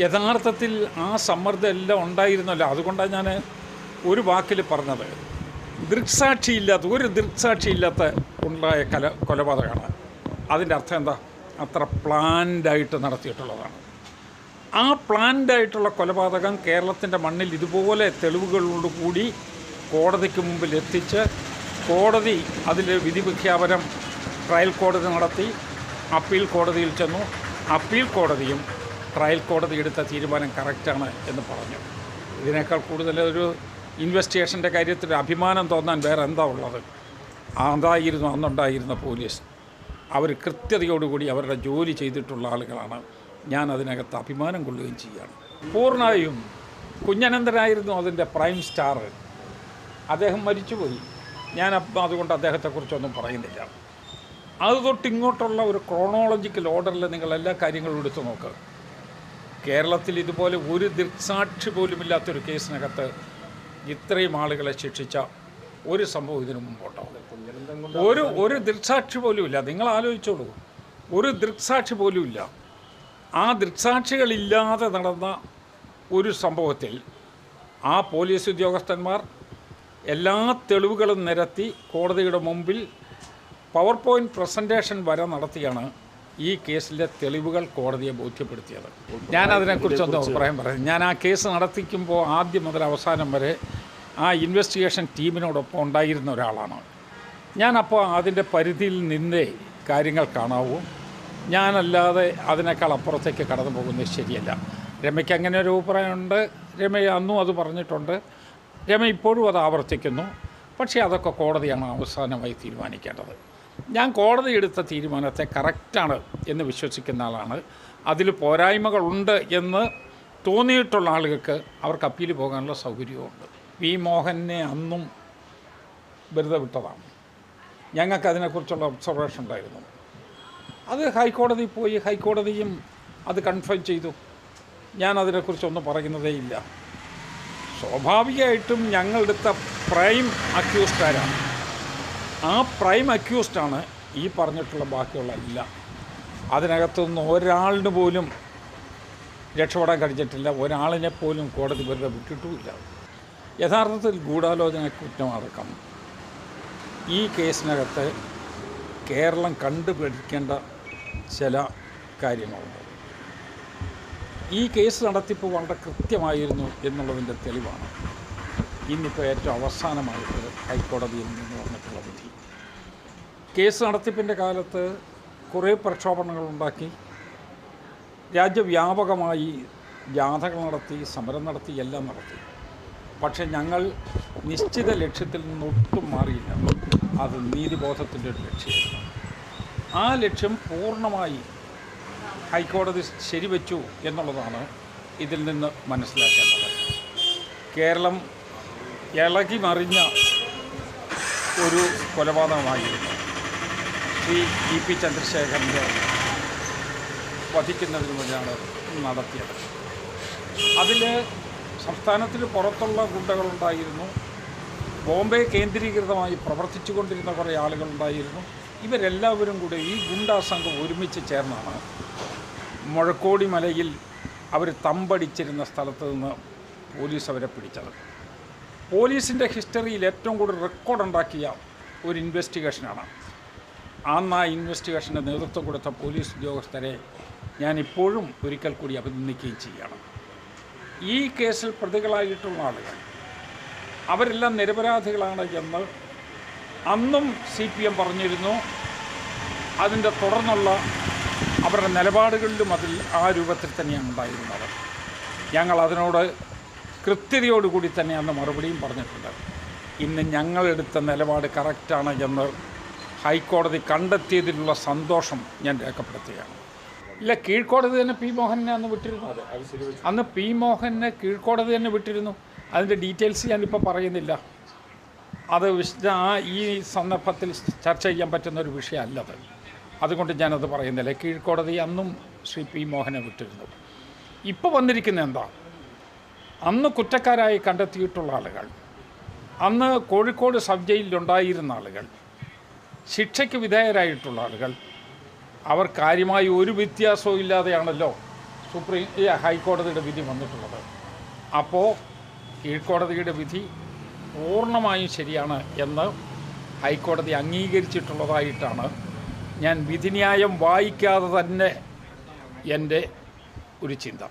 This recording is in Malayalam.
യഥാർത്ഥത്തിൽ ആ സമ്മർദ്ദം എല്ലാം ഉണ്ടായിരുന്നല്ലോ. അതുകൊണ്ടാണ് ഞാൻ ഒരു വാക്കിൽ പറഞ്ഞത്. ദൃക്സാക്ഷിയില്ലാത്ത ഒരു ദൃക്സാക്ഷിയില്ലാത്ത ഉണ്ടായ കല കൊലപാതകമാണ്. അതിന്റെ അർത്ഥം എന്താ? അത്ര പ്ലാൻഡായിട്ട് നടത്തിയിട്ടുള്ളതാണ്. ആ പ്ലാൻഡായിട്ടുള്ള കൊലപാതകം കേരളത്തിന്റെ മണ്ണിൽ ഇതുപോലെ തെളിവുകളോട് കൂടി കോടതിക്ക് മുമ്പിൽ എത്തിച്ച് കോടതി അതിൽ വിധി പ്രഖ്യാപനം ട്രയൽ കോടതി നടത്തി അപ്പീൽ കോടതിയിൽ ചെന്നു. അപ്പീൽ കോടതിയും ട്രയൽ കോടതി എടുത്ത തീരുമാനം കറക്റ്റാണ് എന്ന് പറഞ്ഞു. ഇതിനേക്കാൾ കൂടുതൽ ഒരു ഇൻവെസ്റ്റിഗേഷന്റെ കാര്യത്തിൽ അഭിമാനം തോന്നാൻ വേറെ എന്താ ഉള്ളത്? അതായിരുന്നു അന്നുണ്ടായിരുന്ന പോലീസ്. അവർ കൃത്യതയോടുകൂടി അവരുടെ ജോലി ചെയ്തിട്ടുള്ള ആളുകളാണ്. ഞാൻ അതിനകത്ത് അഭിമാനം കൊള്ളുകയും ചെയ്യുകയാണ്. പൂർണമായും കുഞ്ഞനന്തനായിരുന്നു അതിന്റെ പ്രൈം സ്റ്റാർ. അദ്ദേഹം മരിച്ചുപോയി. ഞാൻ അതുകൊണ്ട് അദ്ദേഹത്തെക്കുറിച്ചൊന്നും പറയുന്നില്ല. അത് തൊട്ട് ഇങ്ങോട്ടുള്ള ഒരു ക്രോണോളജിക്കൽ ഓർഡറിൽ നിങ്ങൾ എല്ലാ കാര്യങ്ങളും എടുത്തു നോക്കുക കേരളത്തിൽ ഇതുപോലെ ഒരു ദൃക്സാക്ഷി പോലുമില്ലാത്തൊരു കേസിനകത്ത് ഇത്രയും ആളുകളെ ശിക്ഷിച്ച ഒരു സംഭവം ഇതിനു മുമ്പോട്ടാവും ഒരു ഒരു ദൃക്സാക്ഷി പോലും ഇല്ല നിങ്ങൾ ആലോചിച്ചോളൂ. ഒരു ദൃക്സാക്ഷി പോലും ഇല്ല ആ ദൃക്സാക്ഷികളില്ലാതെ നടന്ന ഒരു സംഭവത്തിൽ ആ പോലീസ് ഉദ്യോഗസ്ഥന്മാർ എല്ലാ തെളിവുകളും നിരത്തി കോടതിയുടെ മുമ്പിൽ പവർ പോയിന്റ് പ്രസന്റേഷൻ വരെ നടത്തിയാണ് ഈ കേസിലെ തെളിവുകൾ കോടതിയെ ബോധ്യപ്പെടുത്തിയത്. ഞാൻ അതിനെക്കുറിച്ചൊന്ന് അഭിപ്രായം പറയാം. ഞാൻ ആ കേസ് നടത്തിക്കുമ്പോൾ ആദ്യം മുതൽ അവസാനം വരെ ആ ഇൻവെസ്റ്റിഗേഷൻ ടീമിനോടൊപ്പം ഉണ്ടായിരുന്ന ഒരാളാണ്. ഞാനപ്പോൾ അതിന്റെ പരിധിയിൽ നിന്നേ കാര്യങ്ങൾ കാണാവൂ. ഞാനല്ലാതെ അതിനേക്കാൾ അപ്പുറത്തേക്ക് കടന്നു പോകുന്നത് ശരിയല്ല. രമയ്ക്ക് അങ്ങനെ ഒരു അഭിപ്രായമുണ്ട് രമ അന്നും അത് പറഞ്ഞിട്ടുണ്ട്. രമ ഇപ്പോഴും അത് ആവർത്തിക്കുന്നു. പക്ഷേ അതൊക്കെ കോടതിയാണ് അവസാനമായി തീരുമാനിക്കേണ്ടത്. ഞാൻ കോടതി എടുത്ത തീരുമാനത്തെ കറക്റ്റാണ് എന്ന് വിശ്വസിക്കുന്ന ആളാണ്. അതിൽ പോരായ്മകളുണ്ട് എന്ന് തോന്നിയിട്ടുള്ള ആളുകൾക്ക് അവർക്ക് അപ്പീൽ പോകാനുള്ള സൗകര്യമുണ്ട് വി മോഹനെ അന്നും വെറുതെ വിട്ടതാണ്. ഞങ്ങൾക്ക് അതിനെക്കുറിച്ചുള്ള ഒബ്സർവേഷൻ ഉണ്ടായിരുന്നു. അത് ഹൈക്കോടതി പോയി ഹൈക്കോടതിയും അത് കൺഫേം ചെയ്തു. ഞാൻ അതിനെക്കുറിച്ചൊന്നും പറയുന്നതേയില്ല സ്വാഭാവികമായിട്ടും ഞങ്ങളെടുത്ത പ്രൈം അക്യൂസ്ഡാരാണ് ആ പ്രൈം അക്യൂസ്ഡാണ് ഈ പറഞ്ഞിട്ടുള്ള ബാക്കിയുള്ള എല്ലാം അതിനകത്തുനിന്ന് ഒരാളിന് പോലും രക്ഷപ്പെടാൻ കഴിഞ്ഞിട്ടില്ല. ഒരാളിനെ പോലും കോടതി വെറുതെ വിട്ടിട്ടുമില്ല. യഥാർത്ഥത്തിൽ ഗൂഢാലോചന കുറ്റമടക്കം ഈ കേസിനകത്ത് കേരളം കണ്ടുപിടിക്കേണ്ട ചില കാര്യങ്ങളുണ്ട്. ഈ കേസ് നടത്തിപ്പ് വളരെ കൃത്യമായിരുന്നു എന്നുള്ളതിന്റെ തെളിവാണ്. ഇന്നിപ്പോൾ ഏറ്റവും അവസാനമായിട്ട് ഹൈക്കോടതിയിൽ നിന്ന് വന്നിട്ടുള്ള വിധി. കേസ് നടത്തിപ്പിന്റെ കാലത്ത് കുറേ പ്രക്ഷോഭങ്ങളുണ്ടാക്കി രാജ്യവ്യാപകമായി ജാഥകൾ നടത്തി സമരം നടത്തി എല്ലാം നടത്തി. പക്ഷേ ഞങ്ങൾ നിശ്ചിത ലക്ഷ്യത്തിൽ നിന്ന് ഒട്ടും മാറിയില്ല. അത് നീതിബോധത്തിന്റെ ഒരു ലക്ഷ്യമാണ് ആ ലക്ഷ്യം പൂർണമായി ഹൈക്കോടതി ശരിവെച്ചു എന്നുള്ളതാണ് ഇതിൽ നിന്ന് മനസ്സിലാക്കേണ്ടത്. കേരളം ഇളകി മറിഞ്ഞ ഒരു കൊലപാതകമായിരുന്നു ശ്രീ ഇ പി ചന്ദ്രശേഖരന്റെ വധിക്കുന്നതിന് വേണ്ടിയാണ് നടത്തിയത്. അതിൽ സംസ്ഥാനത്തിന് പുറത്തുള്ള ഗുണ്ടകളുണ്ടായിരുന്നു. ബോംബെ കേന്ദ്രീകൃതമായി പ്രവർത്തിച്ചു കൊണ്ടിരുന്ന കുറേ ആളുകളുണ്ടായിരുന്നു. ഇവരെല്ലാവരും കൂടെ ഈ ഗുണ്ടാ സംഘം ഒരുമിച്ച് ചേർന്നാണ് മുഴക്കോടി മലയിൽ അവർ തമ്പടിച്ചിരുന്ന സ്ഥലത്ത് നിന്ന് പോലീസ് അവരെ പിടിച്ചത്. പോലീസിന്റെ ഹിസ്റ്ററിയിൽ ഏറ്റവും കൂടുതൽ റെക്കോർഡ് ഉണ്ടാക്കിയ ഒരു ഇൻവെസ്റ്റിഗേഷനാണ്. അന്ന് ആ ഇൻവെസ്റ്റിഗേഷന്റെ നേതൃത്വം കൊടുത്ത പോലീസ് ഉദ്യോഗസ്ഥരെ ഞാൻ ഇപ്പോഴും ഒരിക്കൽ കൂടി അഭിനന്ദിക്കുകയും ചെയ്യുകയാണ്. ഈ കേസിൽ പ്രതികളായിട്ടുള്ള ആളുകൾ അവരെല്ലാം നിരപരാധികളാണ് എന്ന് അന്നും സി പി എം പറഞ്ഞിരുന്നു. അതിന്റെ തുടർന്നുള്ള അവരുടെ നിലപാടുകളിലും അതിൽ ആ രൂപത്തിൽ തന്നെയാണ് ഉണ്ടായിരുന്നത്. ഞങ്ങൾ അതിനോട് കൃത്യതയോടുകൂടി തന്നെ അന്ന് മറുപടിയും പറഞ്ഞിട്ടുണ്ട്. ഇന്ന് ഞങ്ങളെടുത്ത നിലപാട് കറക്റ്റാണ് എന്ന് ഹൈക്കോടതി കണ്ടെത്തിയതിലുള്ള സന്തോഷം ഞാൻ രേഖപ്പെടുത്തുകയാണ്. ഇല്ല കീഴ്ക്കോടതി തന്നെ പി മോഹനെ അന്ന് വിട്ടിരുന്നു. അന്ന് പി മോഹനെ കീഴ്ക്കോടതി തന്നെ വിട്ടിരുന്നു. അതിന്റെ ഡീറ്റെയിൽസ് ഞാനിപ്പോൾ പറയുന്നില്ല. അത് വിശദ ആ ഈ സന്ദർഭത്തിൽ ചർച്ച ചെയ്യാൻ പറ്റുന്ന ഒരു വിഷയമല്ലത്. അതുകൊണ്ട് ഞാനത് പറയുന്നില്ല. കീഴ്ക്കോടതി അന്നും ശ്രീ പി മോഹനെ വിട്ടിരുന്നു. ഇപ്പോൾ വന്നിരിക്കുന്ന എന്താ? അന്ന് കുറ്റക്കാരായി കണ്ടെത്തിയിട്ടുള്ള ആളുകൾ അന്ന് കോഴിക്കോട് സബ് ജയിലിലുണ്ടായിരുന്ന ആളുകൾ ശിക്ഷയ്ക്ക് വിധേയരായിട്ടുള്ള ആളുകൾ അവർ കാര്യമായി ഒരു വ്യത്യാസവും ഇല്ലാതെയാണല്ലോ സുപ്രീം ഹൈക്കോടതിയുടെ വിധി വന്നിട്ടുള്ളത്. അപ്പോൾ കീഴ്ക്കോടതിയുടെ വിധി പൂർണമായും ശരിയാണ് എന്ന് ഹൈക്കോടതി അംഗീകരിച്ചിട്ടുള്ളതായിട്ടാണ് ഞാൻ വിധിന്യായം വായിക്കാതെ തന്നെ എന്റെ ഒരു ചിന്ത.